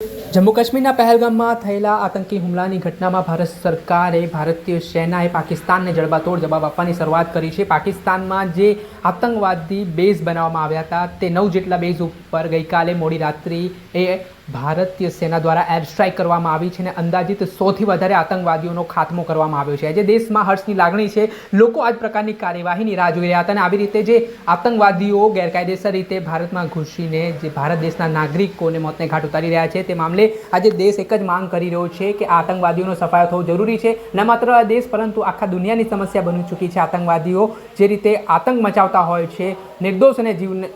you Jammu કાશ્મીરના પહેલગામમાં થયેલા આતંકી હુમલાની ઘટનામાં ભારત સરકારે ભારતીય સેનાએ પાકિસ્તાનને જડબાતોડ જવાબ આપવાની શરૂઆત કરી છે. પાકિસ્તાનમાં જે આતંકવાદી બેઝ બનાવવામાં આવ્યા હતા, તે નવ જેટલા બેઝ ઉપર ગઈકાલે મોડી રાત્રિ એ ભારતીય સેના દ્વારા એર સ્ટ્રાઇક કરવામાં આવી છે અને અંદાજિત સોથી વધારે આતંકવાદીઓનો ખાત્મો કરવામાં આવ્યો છે. આજે દેશમાં હર્ષની લાગણી છે. લોકો આ પ્રકારની કાર્યવાહીની રાહ જોઈ રહ્યા હતા અને આવી રીતે જે આતંકવાદીઓ ગેરકાયદેસર રીતે ભારતમાં ઘૂસીને જે ભારત દેશના નાગરિકોને મોતને ઘાટ ઉતારી રહ્યા છે, તે મામલે આજે દેશ એક જ માંગ કરી રહ્યો છે કે આતંકવાદીઓનો સફાયો થવો જરૂરી છે. ન માત્ર દેશ, પરંતુ આખા દુનિયાની સમસ્યા બની ચૂકી છે આતંકવાદીઓ. જે રીતે આતંક મચાવતા હોય છે, નિર્દોષ અને જીવને,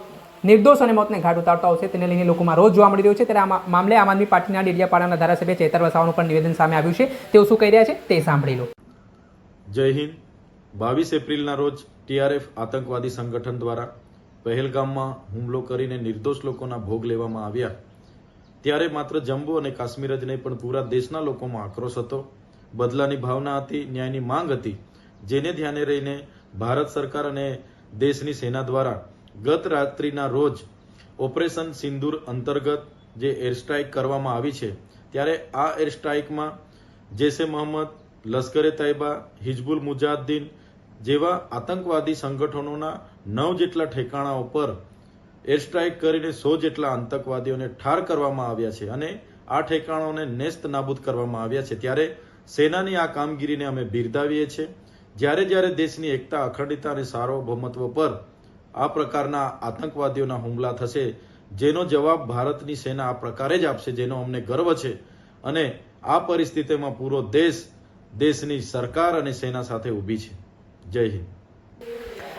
નિર્દોષ અને મોતને ઘાટ ઉતારતા હોય છે, તેને લઈને લોકોમાં રોજ જોવા મળી રહ્યો છે. ત્યારે આ મામલે આમ આદમી પાર્ટીના ડેડિયાપાડાના ધારાસભ્ય ચેતર વસાવાનું પણ નિવેદન સામે આવ્યું છે. તેઓ શું કહી રહ્યા છે તે સાંભળી લો. જય હિન્દ. બાવીસ એપ્રિલના રોજ ટીઆરએફ આતંકવાદી સંગઠન દ્વારા પહેલગામમાં હુમલો કરીને નિર્દોષ લોકોના ભોગ લેવામાં આવ્યા. ત્યારે માત્ર જમ્મુ અને કાશ્મીર જ નહીં, પણ પૂરા દેશના લોકોમાં આક્રોશ હતો. બદલાની ભાવના હતી, ન્યાયની માંગ હતી, જેને ધ્યાને રહીને ભારત સરકાર અને દેશની સેના દ્વારા ગત રાત્રિના રોજ ઓપરેશન સિંદૂર અંતર્ગત જે એર સ્ટ્રાઇક કરવામાં આવી છે, ત્યારે આ એર સ્ટ્રાઇકમાં જૈશે મોહમ્મદ, લશ્કરે તૈયબા હિજબુલ મુજાહદ્દીન જેવા આતંકવાદી સંગઠનોના નવ જેટલા ઠેકાણા ઉપર એર સ્ટ્રાઇક કરીને સો જેટલા આતંકવાદીઓને ઠાર કરવામાં આવ્યા છે અને આ ઠેકાણોને નેસ્ત નાબૂદ કરવામાં આવ્યા છે. ત્યારે સેનાની આ કામગીરીને અમે બિરદાવીએ છીએ. જ્યારે જ્યારે દેશની એકતા, અખંડિતતા અને સાર્વભૌમત્વ પર આ પ્રકારના આતંકવાદીઓના હુમલા થશે, જેનો જવાબ ભારતની સેના આ પ્રકારે જ આપશે, જેનો અમને ગર્વ છે. અને આ પરિસ્થિતિમાં પૂરો દેશ દેશની સરકાર અને સેના સાથે ઊભી છે. જય હિન્દ.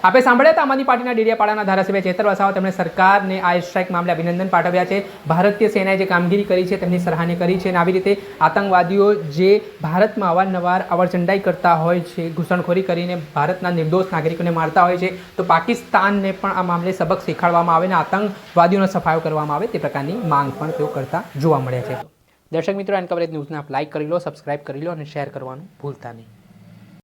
આપણે સાંભળ્યા હતા આમ આદમી પાર્ટીના ડેડિયાપાડાના ધારાસભ્ય ચેતર વસાવા તેમણે સરકારને આ સ્ટ્રાઇક મામલે અભિનંદન પાઠવ્યા છે. ભારતીય સેનાએ જે કામગીરી કરી છે તેમની સરાહના કરી છે અને આવી રીતે આતંકવાદીઓ જે ભારતમાં અવારનવાર અવરચંડાઈ કરતા હોય છે, ઘૂસણખોરી કરીને ભારતના નિર્દોષ નાગરિકોને મારતા હોય છે, તો પાકિસ્તાનને પણ આ મામલે સબક શીખવાડવામાં આવે અને આતંકવાદીઓનો સફાયો કરવામાં આવે તે પ્રકારની માંગ પણ તેઓ કરતા જોવા મળ્યા છે. દર્શક મિત્રો, એન કવરેજ ન્યૂઝને આપ લાઇક કરી લો સબસ્ક્રાઇબ કરી લો અને શેર કરવાનું ભૂલતા નહીં.